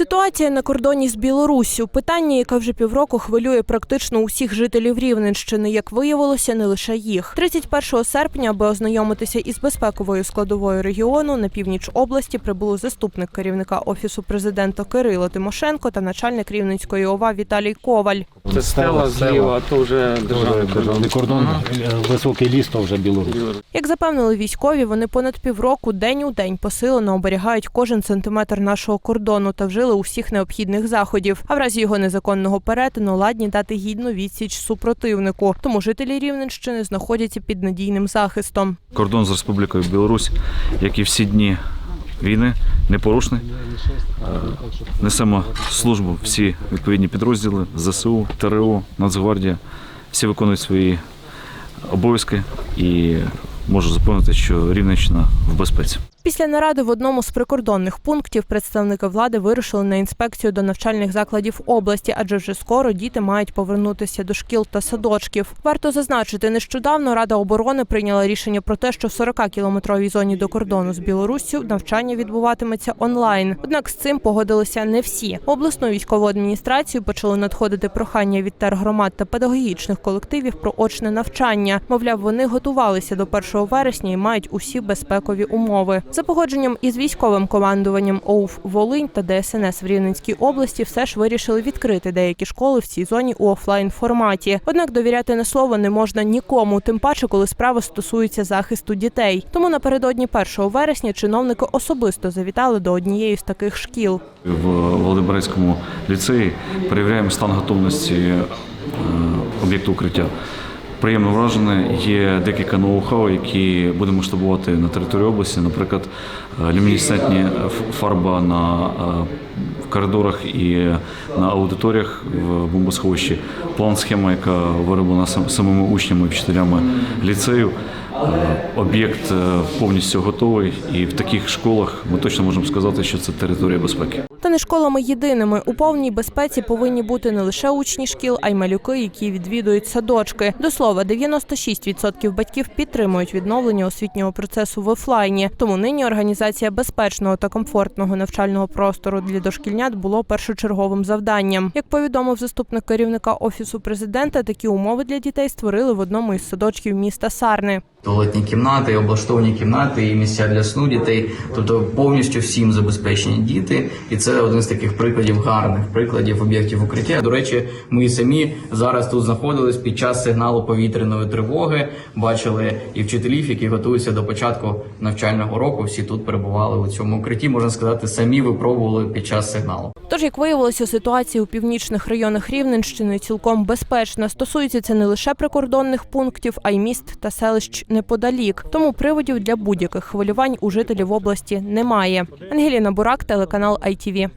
Ситуація на кордоні з Білоруссю питання, яке вже півроку хвилює практично усіх жителів Рівненщини. Як виявилося, не лише їх. 31 серпня, аби ознайомитися із безпековою складовою регіону, на північ області прибули заступник керівника офісу президента Кирило Тимошенко та начальник Рівненської ОВА Віталій Коваль. Це стела зліва, а то вже державний кордон. Державний кордон, е, високий ліс, то вже Білорусь. Як запевнили військові, вони понад півроку день у день посилено оберігають кожен сантиметр нашого кордону та вжили усіх необхідних заходів. А в разі його незаконного перетину ладні дати гідну відсіч супротивнику. Тому жителі Рівненщини знаходяться під надійним захистом. Кордон з Республікою Білорусь, як і всі дні війни, непорушний. Е, Несемо службу всі відповідні підрозділи ЗСУ, ТРО, Нацгвардія. Всі виконують свої обов'язки і можу запевнити, що Рівненщина в безпеці. Після наради в одному з прикордонних пунктів представники влади вирушили на інспекцію до навчальних закладів області, адже вже скоро діти мають повернутися до шкіл та садочків. Варто зазначити, нещодавно Рада оборони прийняла рішення про те, що в 40-кілометровій зоні до кордону з Білоруссю навчання відбуватиметься онлайн. Однак з цим погодилися не всі. Обласну військову адміністрацію почали надходити прохання від тергромад та педагогічних колективів про очне навчання. Мовляв, вони готувалися до 1 вересня і мають усі безпекові умови. За погодженням із військовим командуванням ОУФ Волинь та ДСНС в Рівненській області все ж вирішили відкрити деякі школи в цій зоні у офлайн форматі. Однак довіряти на слово не можна нікому, тим паче, коли справа стосується захисту дітей. Тому напередодні 1 вересня чиновники особисто завітали до однієї з таких шкіл. В Володимирецькому ліцеї перевіряємо стан готовності е, об'єкту укриття. Приємно вражене. Є декілька ноу-хау, які будемо масштабувати на території області. Наприклад, е, люмінесцентні фарба на е, коридорах і на аудиторіях в бомбосховищі. План схема, яка вироблена самими учнями і вчителями ліцею. Е, Об'єкт повністю готовий, і в таких школах ми точно можемо сказати, що це територія безпеки. Не школами єдиними у повній безпеці повинні бути не лише учні шкіл, а й малюки, які відвідують садочки. До слова, 96% батьків підтримують відновлення освітнього процесу в офлайні. Тому нині організація безпечного та комфортного навчального простору для дошкільнят було першочерговим завданням. Як повідомив заступник керівника офісу президента, такі умови для дітей створили в одному із садочків міста Сарни. Туалетні кімнати, облаштовані кімнати і місця для сну дітей, тобто повністю всім забезпечені діти, і це один з таких прикладів гарних прикладів об'єктів укриття. До речі, ми самі зараз тут знаходились під час сигналу повітряної тривоги. Бачили і вчителів, які готуються до початку навчального року. Всі тут перебували у цьому укритті. Можна сказати, самі випробували під час сигналу. Тож, як виявилося, ситуація у північних районах Рівненщини цілком безпечна. Стосується це не лише прикордонних пунктів, а й міст та селищ неподалік. Тому приводів для будь-яких хвилювань у жителів області немає. Ангеліна Бурак, телеканал ITV.